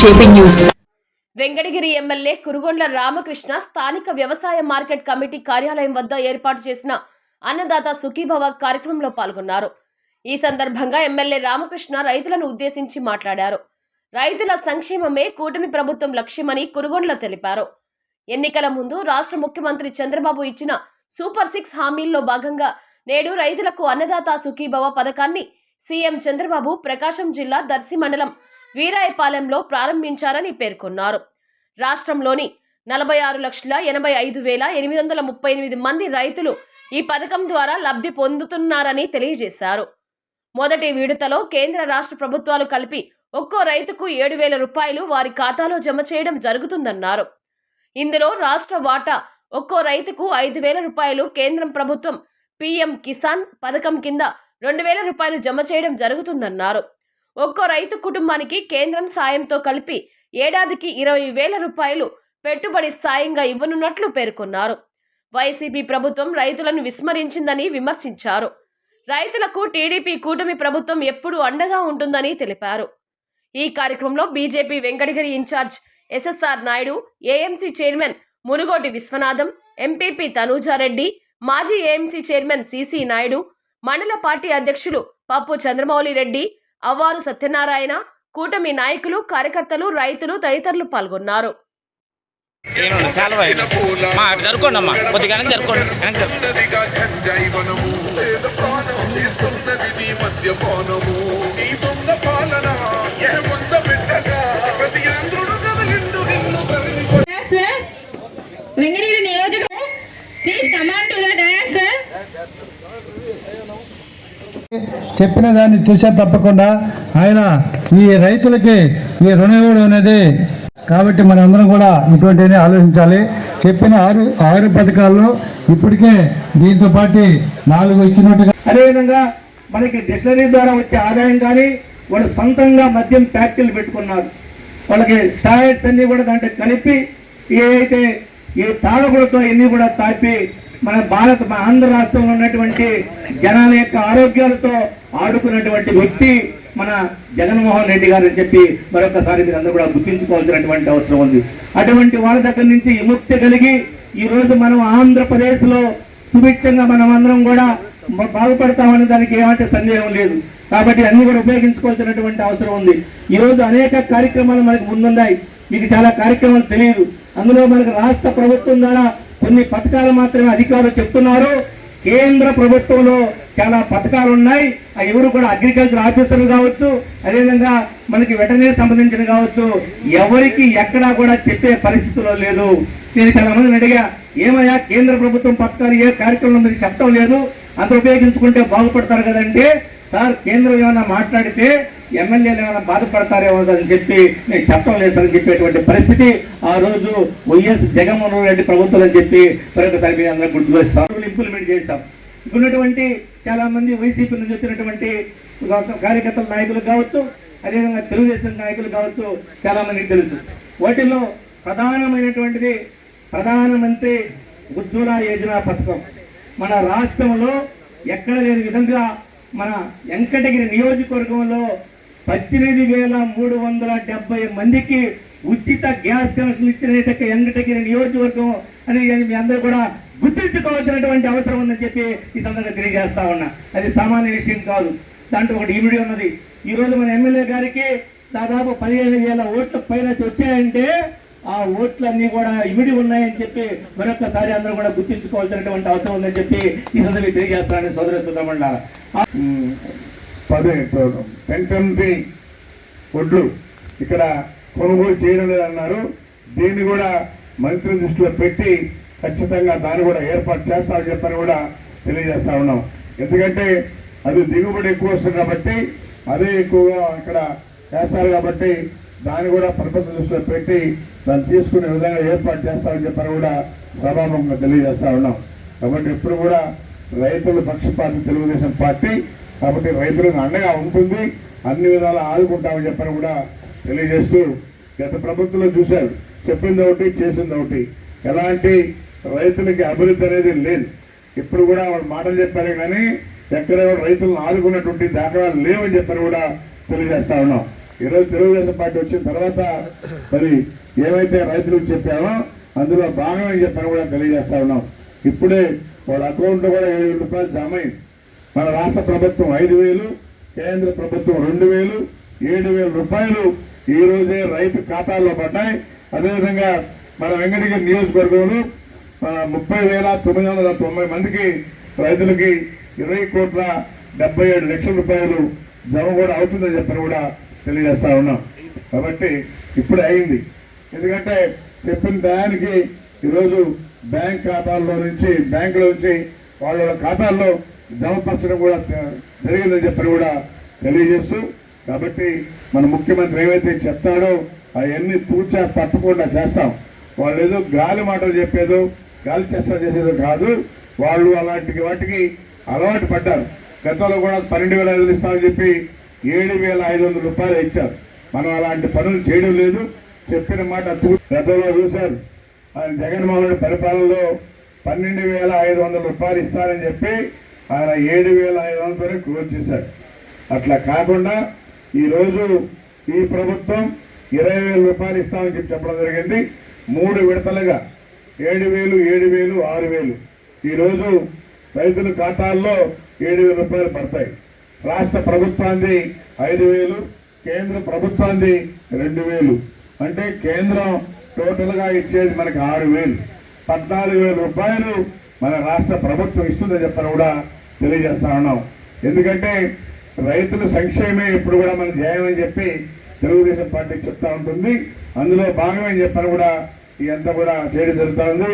JP news. Venkatagiri MLA Kurugondla Ramakrishna స్థానిక వ్యవసాయ market committee కార్యాలయం వద్ద ఏర్పాటు చేసిన అన్నదాత సుఖీభవ కార్యక్రమంలో పాల్గొన్నారు. ఈ సందర్భంగా ఎమ్మెల్యే రామకృష్ణ రైతులను ఉద్దేశించి మాట్లాడారు. రైతుల సంక్షేమమే కూటమి ప్రభుత్వం లక్ష్యమని కురుగొండ్ల తెలిపారు. ఎన్నికల ముందు రాష్ట్ర ముఖ్యమంత్రి చంద్రబాబు ఇచ్చిన సూపర్ సిక్స్ హామీల్లో భాగంగా నేడు రైతులకు అన్నదాత సుఖీభవ పథకాన్ని సీఎం చంద్రబాబు ప్రకాశం జిల్లా దర్శి మండలం వీరాయపాలెంలో ప్రారంభించారని పేర్కొన్నారు. రాష్ట్రంలోని నలభై ఆరు లక్షల ఎనభై ఐదు వేల ఎనిమిది వందల ముప్పై ఎనిమిది మంది రైతులు ఈ పథకం ద్వారా లబ్ధి పొందుతున్నారని తెలియజేశారు. మొదటి విడతలో కేంద్ర రాష్ట్ర ప్రభుత్వాలు కలిపి ఒక్కో రైతుకు ఏడు వేల రూపాయలు వారి ఖాతాలో జమ చేయడం జరుగుతుందన్నారు. ఇందులో రాష్ట్ర వాటా ఒక్కో రైతుకు ఐదు వేల రూపాయలు కేంద్రం ప్రభుత్వం పీఎం కిసాన్ పథకం కింద రెండు వేల రూపాయలు జమ చేయడం జరుగుతుందన్నారు. ఒక్కో రైతు కుటుంబానికి కేంద్రం సాయంతో కలిపి ఏడాదికి ఇరవై వేల రూపాయలు పెట్టుబడి సాయంగా ఇవ్వనున్నట్లు పేర్కొన్నారు. వైసీపీ ప్రభుత్వం రైతులను విస్మరించిందని విమర్శించారు. రైతులకు టీడీపీ కూటమి ప్రభుత్వం ఎప్పుడూ అండగా ఉంటుందని తెలిపారు. ఈ కార్యక్రమంలో BJP Venkatagiri incharge SSR Naidu AMC chairman Munugoti Viswanatham MPP Tanuja Reddy మాజీ ఏఎంసీ చైర్మన్ సిసి నాయుడు మండల పార్టీ అధ్యక్షులు పప్పు చంద్రమౌళి రెడ్డి అవ్వారు సత్యనారాయణ కూటమి నాయకులు కార్యకర్తలు రైతులు తదితరులు పాల్గొన్నారు. నియోజకవర్గం. Please come on to the dais sir చెప్పిన దాన్ని చూసే తప్పకుండా ఆయన ఈ రైతులకి ఈ రుణ అనేది కాబట్టి మనందరం కూడా ఇటువంటివి ఆలోచించాలి. చెప్పిన ఆరు ఆరు పథకాల్లో ఇప్పటికే దీంతో పాటు నాలుగు ఇచ్చినట్టుగా అదేవిధంగా మనకి డిస్టరీ ద్వారా వచ్చే ఆదాయం కానీ వాళ్ళు సొంతంగా మద్యం ఫ్యాక్టరీలు పెట్టుకున్నారు. వాళ్ళకి స్టాయిడ్స్ అన్ని కూడా దాంట్లో కలిపి ఏ అయితే ఈ తాళగులతో ఎన్ని కూడా తాపి మన భారత మన ఆంధ్ర రాష్ట్రంలో ఉన్నటువంటి జనాల యొక్క ఆరోగ్యాలతో ఆడుకున్నటువంటి వ్యక్తి మన జగన్మోహన్ రెడ్డి గారు అని చెప్పి మరొకసారి మీరు అందరూ కూడా గుర్తించుకోవాల్సినటువంటి అవసరం ఉంది. అటువంటి వాళ్ళ దగ్గర నుంచి విముక్తి కలిగి ఈరోజు మనం ఆంధ్రప్రదేశ్లో సుభిక్షంగా మనం అందరం కూడా బ- బాగుపడతామని దానికి ఏమంటే సందేహం లేదు. కాబట్టి అన్ని కూడా ఉపయోగించుకోవాల్సినటువంటి అవసరం ఉంది. ఈరోజు అనేక కార్యక్రమాలు మనకు ముందున్నాయి. మీకు చాలా కార్యక్రమాలు తెలియదు. అందులో మనకు రాష్ట్ర ప్రభుత్వం ద్వారా కొన్ని పథకాలు మాత్రమే అధికారులు చెప్తున్నారు. కేంద్ర ప్రభుత్వంలో చాలా పథకాలు ఉన్నాయి. ఆ ఎవరు కూడా అగ్రికల్చర్ ఆఫీసర్లు కావచ్చు అదేవిధంగా మనకి వెటనరీ సంబంధించిన కావచ్చు ఎవరికి ఎక్కడా కూడా చెప్పే పరిస్థితుల్లో లేదు. నేను చాలా మందిని అడిగా ఏమయ్యా కేంద్ర ప్రభుత్వం పథకాలు ఏ కార్యక్రమం మీరు చెప్పడం లేదు? అంత ఉపయోగించుకుంటే బాగుపడతారు కదంటే సార్ కేంద్రం ఏమైనా మాట్లాడితే ఎమ్మెల్యేలు ఏమైనా బాధపడతారేమో అని చెప్పి నేను చెప్పడం లేదు సార్ అని చెప్పేటువంటి పరిస్థితి. ఆ రోజు వైఎస్ జగన్మోహన్ రెడ్డి ప్రభుత్వం అని చెప్పి మరొకసారి మీరు అందరూ గుర్తుకొస్తాం ఇంప్లిమెంట్ చేశాం. ఉన్నటువంటి చాలామంది వైసీపీ నుంచి వచ్చినటువంటి కార్యకర్తల నాయకులు కావచ్చు అదేవిధంగా తెలుగుదేశం నాయకులు కావచ్చు చాలామందికి తెలుసు. వాటిలో ప్రధానమైనటువంటిది ప్రధానమంత్రి ఉజ్వల యోజన పథకం. మన రాష్ట్రంలో ఎక్కడ లేని విధంగా మన వెంకటగిరి నియోజకవర్గంలో పద్దెనిమిది వేల మూడు వందల డెబ్బై మందికి ఉచిత గ్యాస్ కనెక్షన్ ఇచ్చిన వెంకటగిరి నియోజకవర్గం అనేది మీ అందరూ కూడా గుర్తించుకోవాల్సినటువంటి అవసరం ఉందని చెప్పి ఈ సందర్భంగా తెలియజేస్తా ఉన్నా. అది సామాన్య విషయం కాదు. దాంట్లో ఒకటి ఇమిడి ఉన్నది. ఈ రోజు మన ఎమ్మెల్యే గారికి దాదాపు పదిహేను వేల ఓట్ల పైన వచ్చాయంటే ఆ ఓట్లన్నీ కూడా ఇమిడి ఉన్నాయని చెప్పి మరొకసారి అందరూ కూడా గుర్తించుకోవాల్సినటువంటి అవసరం ఉందని చెప్పి ఈ సందర్భంగా తెలియజేస్తానని సోదర సుబ్రహ్మణ్యాల పది పెంటంపి ఒడ్లు ఇక్కడ కొనుగోలు చేయడం లేదన్నారు దీన్ని కూడా మంత్రి దృష్టిలో పెట్టి ఖచ్చితంగా దాన్ని కూడా ఏర్పాటు చేస్తామని చెప్పని కూడా తెలియజేస్తా ఉన్నాం. ఎందుకంటే అది దిగుబడి ఎక్కువ వస్తుంది కాబట్టి అదే ఎక్కువగా ఇక్కడ చేస్తారు కాబట్టి దాన్ని కూడా ప్రభుత్వ దృష్టిలో పెట్టి దాన్ని తీసుకునే విధంగా ఏర్పాటు చేస్తామని చెప్పని కూడా సభాముఖంగా తెలియజేస్తా ఉన్నాం. కాబట్టి ఎప్పుడు కూడా రైతుల పక్షపాతం తెలుగుదేశం పార్టీ కాబట్టి రైతులకు అండగా ఉంటుంది. అన్ని విధాలు ఆదుకుంటామని చెప్పని కూడా తెలియజేస్తూ గత ప్రభుత్వంలో చూశారు. చెప్పింది ఒకటి చేసింది ఒకటి. ఎలాంటి రైతులకి అభివృద్ధి అనేది లేదు. ఇప్పుడు కూడా వాళ్ళు మాటలు చెప్పారే కానీ ఎక్కడ రైతులను ఆదుకున్నటువంటి దాఖలాలు లేవని చెప్పని కూడా తెలియజేస్తా ఉన్నాం. ఈరోజు తెలుగుదేశం పార్టీ వచ్చిన తర్వాత మరి ఏమైతే రైతులకు చెప్పామో అందులో భాగమని చెప్పని కూడా తెలియజేస్తా ఉన్నాం. ఇప్పుడే వాళ్ళ అకౌంట్లో కూడా ఏడు రూపాయలు జమ అయింది. మన రాష్ట్ర ప్రభుత్వం ఐదు వేలు కేంద్ర ప్రభుత్వం రెండు వేలు ఏడు వేల రూపాయలు ఈ రోజే రైతు ఖాతాల్లో పడ్డాయి. అదేవిధంగా మన వెంకటగిరి నియోజకవర్గంలో ముప్పై వేల తొమ్మిది వందల తొంభై మందికి రైతులకి ఇరవై కోట్ల డెబ్బై ఏడు లక్షల రూపాయలు జమ కూడా అవుతుందని చెప్పని కూడా తెలియజేస్తా ఉన్నాం. కాబట్టి ఇప్పుడు అయింది. ఎందుకంటే చెప్పిన టయానికి ఈరోజు బ్యాంక్ ఖాతాల్లో నుంచి బ్యాంకులో నుంచి వాళ్ళ ఖాతాల్లో జమపరచడం కూడా జరిగిందని చెప్పని కూడా తెలియజేస్తూ కాబట్టి మన ముఖ్యమంత్రి ఏవైతే చెప్తాడో అవన్నీ తూచా పట్టకుండా చేస్తాం. వాళ్ళు ఏదో గాలి మాటలు చెప్పేదో గాలి చేస్తా చేసేదో కాదు వాళ్ళు అలాంటి వాటికి అలవాటు పడ్డారు. గతంలో కూడా పన్నెండు వేల ఐదు ఇస్తామని చెప్పి ఏడు వేల ఐదు వందల రూపాయలు ఇచ్చారు. మనం అలాంటి పనులు చేయడం లేదు. చెప్పిన మాట తూ గతంలో చూశారు. ఆయన జగన్మోహన్ రెడ్డి పరిపాలనలో పన్నెండు వేల ఐదు వందల రూపాయలు ఇస్తారని చెప్పి ఆయన ఏడు వేల ఐదు వందల క్లోజ్ చేశారు అట్లా కాకుండా ఈరోజు ఈ ప్రభుత్వం ఇరవై వేల రూపాయలు ఇస్తామని చెప్పి చెప్పడం జరిగింది. మూడు విడతలుగా ఏడు వేలు ఏడు వేలు ఆరు వేలు. ఈరోజు రైతుల ఖాతాల్లో ఏడు వేల రూపాయలు పడతాయి. రాష్ట్ర ప్రభుత్వాన్ని ఐదు వేలు కేంద్ర ప్రభుత్వాన్ని రెండు వేలు. అంటే కేంద్రం టోటల్గా ఇచ్చేది మనకి ఆరు వేలు. పద్నాలుగు వేల రూపాయలు మన రాష్ట్ర ప్రభుత్వం ఇస్తుందని చెప్పని కూడా తెలియజేస్తా ఉన్నాం ఎందుకంటే రైతుల సంక్షేమే ఇప్పుడు కూడా మన ధ్యేయం అని చెప్పి తెలుగుదేశం పార్టీ చెప్తా ఉంటుంది. అందులో భాగమే చెప్పని కూడా ఇదంతా కూడా చేయడం జరుగుతూ ఉంది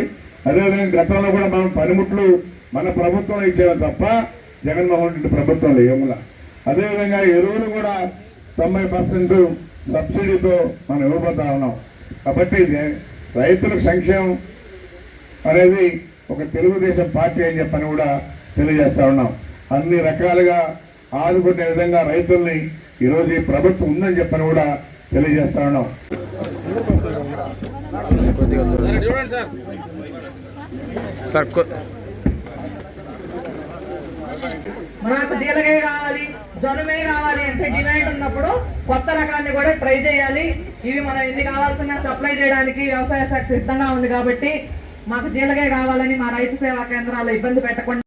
అదేవిధంగా గతంలో కూడా మనం పనిముట్లు మన ప్రభుత్వం ఇచ్చేవారు తప్ప జగన్మోహన్ రెడ్డి ప్రభుత్వంలో ఏముల అదేవిధంగా ఎరువులు కూడా తొంభై పర్సెంట్ సబ్సిడీతో మనం ఇవ్వబోతా ఉన్నాం. కాబట్టి రైతుల సంక్షేమం అనేది ఒక తెలుగుదేశం పార్టీ అని చెప్పని కూడా తెలియజేస్తా ఉన్నాం. అన్ని రకాలుగా ఆదుకునే విధంగా రైతుల్ని ఈరోజు ఈ ప్రభుత్వం ఉందని చెప్పని కూడా తెలియజేస్తా ఉన్నాం. చూడండి సార్ సార్ కొ- నాకు జీలగే కావాలి జొన్నమే కావాలి అంటే డిమాండ్ ఉన్నప్పుడు కొత్త రకాన్ని కూడా ట్రై చేయాలి. ఇవి మనం ఎన్ని కావాల్సిన సప్లై చేయడానికి వ్యవసాయ శాఖ సిద్ధంగా ఉంది కాబట్టి మాకు జీలగే కావాలని మా రైతు సేవా కేంద్రాల్లో ఇబ్బంది పెట్టకుండా